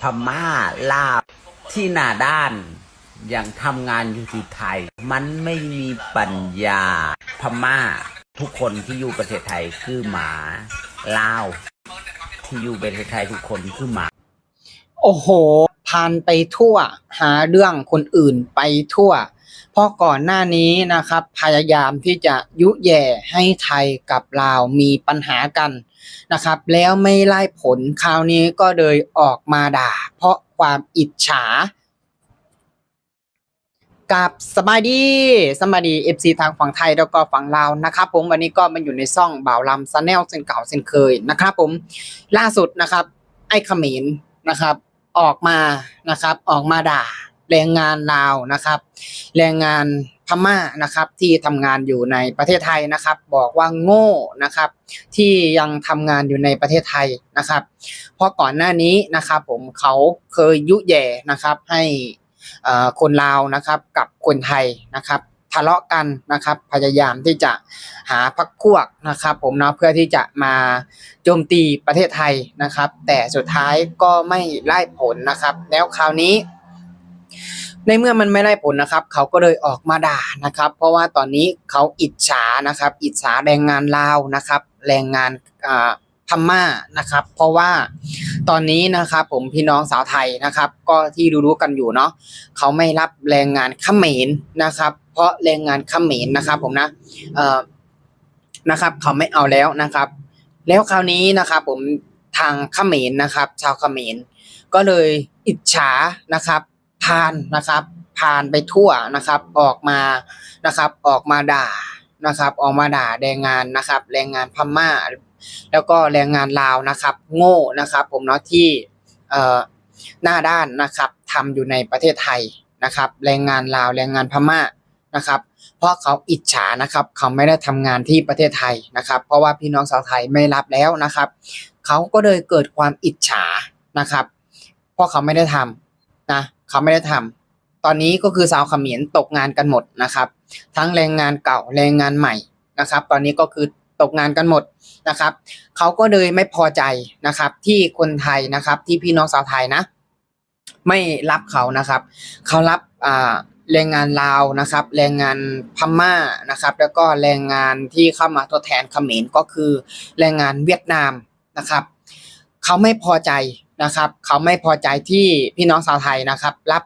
พม่าลาวที่หน้าด้านยังทำงานอยู่ที่ไทย มันไม่มีปัญญาพม่า ทุกคนที่อยู่ประเทศไทยคือหมาลาวที่อยู่ประเทศไทยทุกคนคือหมา โอ้โหพานไปทั่ว หาเรื่องคนอื่นไปทั่ว เพราะก่อนหน้านี้นะครับ พยายามที่จะยุแย่ให้ไทยกับลาวมีปัญหากัน นะครับ แล้วไม่ไล่ผลคราวนี้ก็เลยออกมาด่า เพราะความอิจฉา กับสบายดีสบายดีเอฟซีทางฝั่งไทยแล้วก็ฝั่งลาวนะครับ ผมวันนี้ก็มาอยู่ในซ่องบ่าวลำซาแนลเส้นเก่าเส้นเคยนะครับ ผมล่าสุดนะครับ ไอ้ขมรนะครับ ออกมานะครับ ออกมาด่า แรงงานลาวนะครับ แรงงาน พม่านะครับที่ทำงานอยู่ในประเทศไทยนะครับ บอกว่าโง่นะครับที่ยังทำงานอยู่ในประเทศไทยนะครับ เพราะก่อนหน้านี้นะครับผมเขาเคยยุแย่นะครับให้คนลาวนะครับกับคนไทยนะครับทะเลาะกันนะครับ พยายามที่จะหาพักพวกนะครับ ผมเนาะเพื่อที่จะมาโจมตีประเทศไทยนะครับ แต่สุดท้ายก็ไม่ไล่ผลนะครับ แล้วคราวนี้ ในเมื่อมันไม่ได้ผลนะครับ เขาก็เลยออกมาด่านะครับ เพราะว่าตอนนี้เขาอิจฉานะครับ อิจฉาแรงงานลาวนะครับ แรงงานอ่าพม่านะครับ เพราะว่าตอนนี้นะครับผมพี่น้องสาวไทยนะครับ ก็ที่รู้ๆกันอยู่เนาะเขาไม่รับแรงงานเขมรนะครับ เพราะแรงงานเขมรนะครับ ผมนะเอ่อนะครับ เขาไม่เอาแล้วนะครับ แล้วคราวนี้นะครับ ผมทางเขมรนะครับ ชาวเขมรก็เลยอิจฉานะครับ พานนะครับพานไปทั่วนะครับ ออกมานะครับออกมาด่านะครับ ออกมาด่าแรงงานนะครับ แรงงานพม่า แล้วก็แรงงานลาวนะครับ โง่นะครับ ผมเนาะที่เอ่อหน้าด้านนะครับทำอยู่ในประเทศไทยนะครับ แรงงานลาวแรงงานพม่านะครับ เพราะเขาอิจฉานะครับ เขาไม่ได้ทำงานที่ประเทศไทยนะครับ เพราะว่าพี่น้องชาวไทยไม่รับแล้วนะครับ เขาก็เลยเกิดความอิจฉานะครับ เพราะเขาไม่ได้ทำนะ เขาไม่ได้ทำตอนนี้ก็คือชาวเขมรตกงานกันหมดนะครับ ทั้งแรงงานเก่าแรงงานใหม่นะครับ ตอนนี้ก็คือตกงานกันหมดนะครับเขาก็เลยไม่พอใจนะครับ ที่คนไทยนะครับ ที่พี่น้องชาวไทยนะ ไม่รับเขานะครับเขารับอ่าแรงงานลาวนะครับ แรงงานพม่านะครับ แล้วก็แรงงานที่เข้ามาทดแทนเขมรก็คือแรงงานเวียดนามนะครับเขาไม่พอใจ นะครับ เขาไม่พอใจที่พี่น้องชาวไทยนะครับ รับ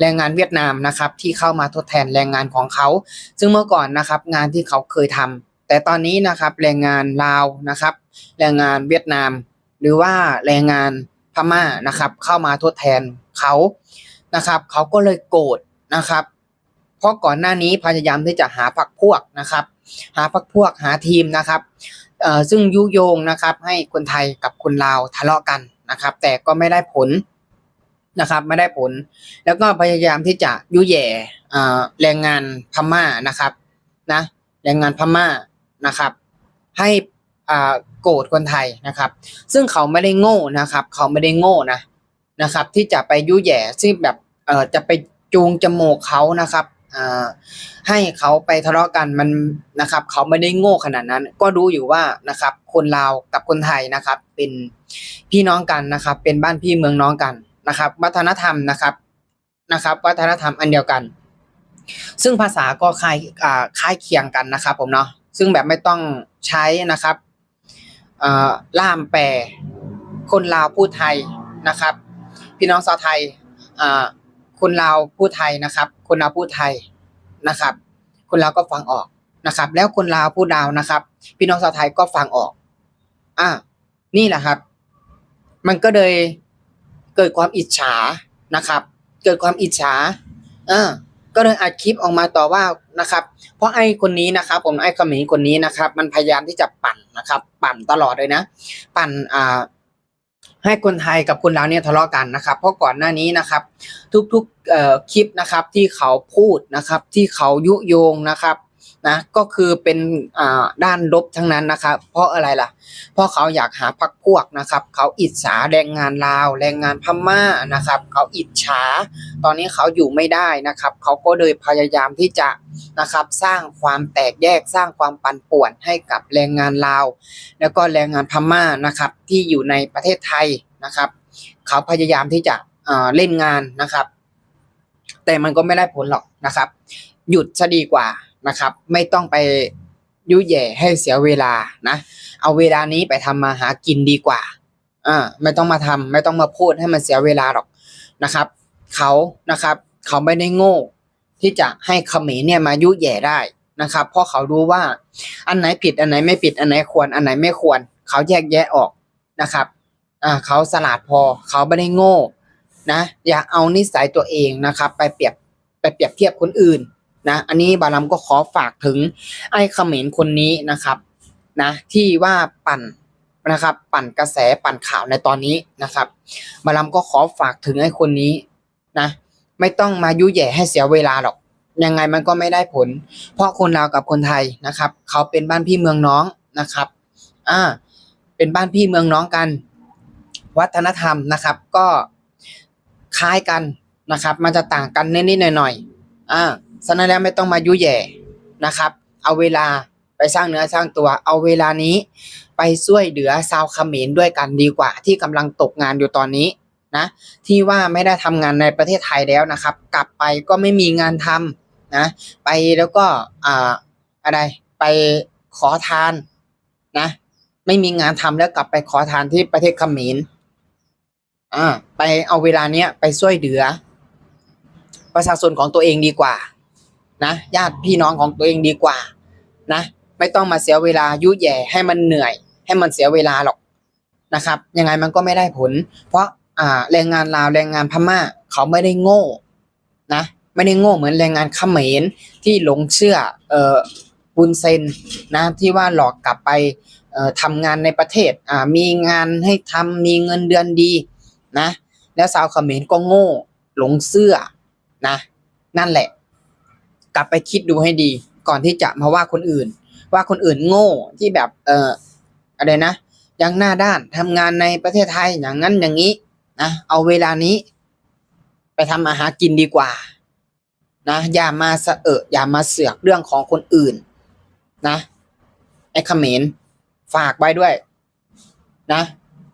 แรงงานเวียดนามนะครับที่เข้ามาทดแทนแรงงานของเขา ซึ่งเมื่อก่อนนะครับงานที่เขาเคยทำแต่ตอนนี้นะครับแรงงานลาวนะครับ แรงงานเวียดนาม หรือว่าแรงงานพม่านะครับ เข้ามาทดแทนเขานะครับ เขาก็เลยโกรธนะครับ เพราะก่อนหน้านี้พยายามที่จะหาพักพวกนะครับ หาพักพวกหาทีมนะครับซึ่งยุโยงนะครับให้คนไทยกับคนลาวทะเลาะกัน นะครับ แต่ก็ไม่ได้ผลนะครับ ไม่ได้ผล แล้วก็พยายามที่จะยุแย่เอ่อแรงงานพม่านะครับนะแรงงานพม่านะครับ ให้โกรธคนไทยนะครับ ซึ่งเขาไม่ได้โง่นะครับ เขาไม่ได้โง่นะนะครับ ที่จะไปยุแย่ซึ่งแบบจะไปจูงจมูกเขานะครับ ให้เขาไปทะเลาะกันมันนะครับ เขาไม่ได้โง่ขนาดนั้น ก็รู้อยู่ว่านะครับ คนลาวกับคนไทยนะครับ เป็นพี่น้องกันนะครับ เป็นบ้านพี่เมืองน้องกันนะครับ วัฒนธรรมนะครับนะครับ วัฒนธรรมอันเดียวกัน ซึ่งภาษาก็คล้ายคล้ายเคียงกันนะครับ ผมเนาะซึ่งแบบไม่ต้องใช้นะครับล่ามแปลคนลาวพูดไทยนะครับ พี่น้องชาวไทยอ่า คนลาวพูดไทยนะครับ คนลาวพูดไทยนะครับ คนลาวก็ฟังออกนะครับ แล้วคนลาวพูดลาวนะครับ พี่น้องชาวไทยก็ฟังออกอ่านี่แหละครับ มันก็เลยเกิดความอิจฉานะครับ เกิดความอิจฉาเออก็เลยอัดคลิปออกมาต่อว่านะครับ เพราะไอ้คนนี้นะครับ ผมไอ้ขมรคนนี้นะครับ มันพยายามที่จะปั่นนะครับ ปั่นตลอดเลยนะ ปั่นอ่า ให้คนไทยกับคนลาวเนี่ยทะเลาะกันนะครับ เพราะก่อนหน้านี้นะครับ ทุกๆคลิปนะครับที่เขาพูดนะครับ ที่เขายุโยงนะครับ นะก็คือเป็นด้านลบทั้งนั้นนะครับ เพราะอะไรล่ะ เพราะเขาอยากหาพักพวกนะครับ เขาอิจฉาแรงงานลาวแรงงานพม่านะครับ เขาอิจฉา ตอนนี้เขาอยู่ไม่ได้นะครับ เขาก็เลยพยายามที่จะนะครับ สร้างความแตกแยกสร้างความปั่นป่วนให้กับแรงงานลาว แล้วก็แรงงานพม่านะครับ ที่อยู่ในประเทศไทยนะครับ เขาพยายามที่จะเอ่อเล่นงานนะครับ แต่มันก็ไม่ได้ผลหรอกนะครับ หยุดซะดีกว่า นะครับ ไม่ต้องไปยุ่ยแย่ให้เสียเวลานะ เอาเวลานี้ไปทำมาหากินดีกว่าอ่าไม่ต้องมาทำไม่ต้องมาพูดให้มันเสียเวลาหรอกนะครับ เขานะครับ เขาไม่ได้โง่ ที่จะให้เขมรเนี่ยมายุ่ยแย่ได้นะครับ เพราะเขารู้ว่าอันไหนผิดอันไหนไม่ผิดอันไหนควร อันไหนไม่ควร เขาแยกแยะออกนะครับอ่าเขาสลาดพอ เขาไม่ได้โง่นะอย่าเอานิสัยตัวเองนะครับ ไปเปรียบไปเปรียบเทียบคนอื่น นะ อันนี้บาลัมก็ขอฝากถึงไอ้เขมรคนนี้นะครับนะที่ว่าปั่นนะครับ ปั่นกระแสปั่นข่าวในตอนนี้นะครับ บาลัมก็ขอฝากถึงไอ้คนนี้นะ ไม่ต้องมายุ่ยแย่ให้เสียเวลาหรอก ยังไงมันก็ไม่ได้ผล เพราะคนลาวกับคนไทยนะครับ เขาเป็นบ้านพี่เมืองน้องนะครับ อ่า เป็นบ้านพี่เมืองน้องกัน วัฒนธรรมนะครับ ก็คล้ายกันนะครับ มันจะต่างกันนิดๆหน่อยๆอ่า ฉะนั้นแล้วไม่ต้องมายุแย่นะครับ เอาเวลาไปสร้างเนื้อสร้างตัว เอาเวลานี้ไปช่วยเหลือชาวเขมรด้วยกันดีกว่า ที่กำลังตกงานอยู่ตอนนี้นะ ที่ว่าไม่ได้ทำงานในประเทศไทยแล้วนะครับ กลับไปก็ไม่มีงานทำนะ ไปแล้วก็อ่าอะไรไปขอทานนะ ไม่มีงานทำแล้วกลับไปขอทานที่ประเทศเขมรอ่าไปเอาเวลาเนี้ยไปช่วยเหลือ ประชาชนของตัวเองดีกว่า นะญาติพี่น้องของตัวเองดีกว่า นะ ไม่ต้องมาเสียเวลายุ่ยแย่ให้มันเหนื่อย ให้มันเสียเวลาหรอกนะครับ ยังไงมันก็ไม่ได้ผล เพราะอ่าแรงงานลาวแรงงานพม่า เขาไม่ได้โง่ นะไม่ได้โง่เหมือนแรงงานเขมรที่หลงเชื่อเอ่อบุญเซนนะที่ว่าหลอกกลับไปเอ่อทำงานในประเทศอ่ามีงานให้ทำมีเงินเดือนดีนะ แล้วสาวเขมรก็โง่ หลงเชื่อนะ นั่นแหละ ลับไปคิดดูให้ดี ก่อนที่จะมาว่าคนอื่น ว่าคนอื่นโง่ที่แบบเอ่ออะไรนะยังหน้าด้านทำงานในประเทศไทยอย่างนั้นอย่างนี้นะเอาเวลานี้ ไปทำมาหากินดีกว่า นะอย่ามาสะเอะอย่ามาเสือกเรื่องของคนอื่น นะไอ้เขมรฝากไว้ด้วย นะ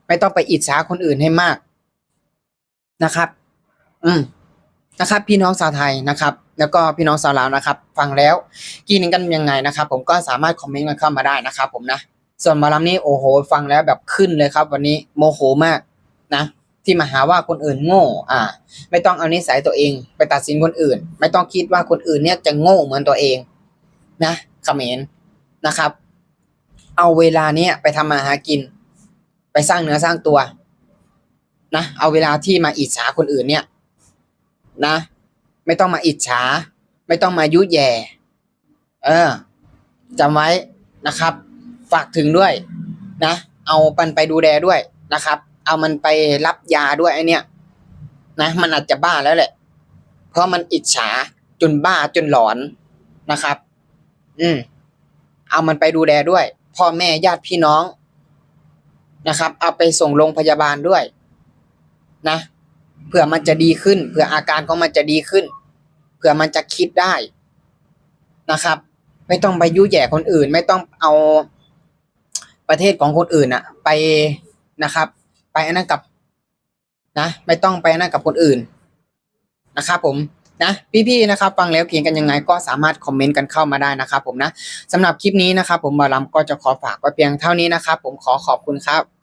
ไม่ต้องไปอิจฉาคนอื่นให้มากนะครับ อืมนะครับ พี่น้องชาวไทยนะครับ แล้วก็พี่น้องชาวลาวนะครับ ฟังแล้วกินกันยังไงนะครับ ผมก็สามารถคอมเมนต์กันเข้ามาได้นะครับ ผมนะส่วนมาลำนี้โอ้โห ฟังแล้วแบบขึ้นเลยครับ วันนี้โมโหมากนะ ที่มาหาว่าคนอื่นโง่ อ่า ไม่ต้องเอานิสัยตัวเอง ไปตัดสินคนอื่น ไม่ต้องคิดว่าคนอื่นเนี่ยจะโง่เหมือนตัวเอง นะเขมรนะครับ เอาเวลาเนี้ยไปทำมาหากิน ไปสร้างเนื้อสร้างตัวนะเอาเวลาที่มาอิจฉาคนอื่นเนี่ย นะ ไม่ต้องมาอิจฉา ไม่ต้องมายุแย่ เออจำไว้นะครับ ฝากถึงด้วยนะ เอามันไปดูแลด้วยนะครับ เอามันไปรับยาด้วยไอเนี้ยนะมันอาจจะบ้าแล้วแหละ เพราะมันอิจฉาจนบ้าจนหลอนนะครับ อืม เอามันไปดูแลด้วย พ่อแม่ญาติพี่น้องนะครับ เอาไปส่งโรงพยาบาลด้วย นะเผื่อมันจะดีขึ้นเผื่ออาการของมันจะดีขึ้น ผื่อมันจะคิดได้นะครับ ไม่ต้องไปยุแย่คนอื่น ไม่ต้องเอาประเทศของคนอื่นอะไปนะครับ ไปอันนั้นกับนะ ไม่ต้องไปอันนั้นกับคนอื่นนะครับผมนะพี่ๆนะครับ ฟังแล้วเขียนกันยังไงก็สามารถคอมเมนต์กันเข้ามาได้นะครับ ผมนะสำหรับคลิปนี้นะครับ ผมบาลัมก็จะขอฝากไว้เพียงเท่านี้นะครับ ผมขอขอบคุณครับ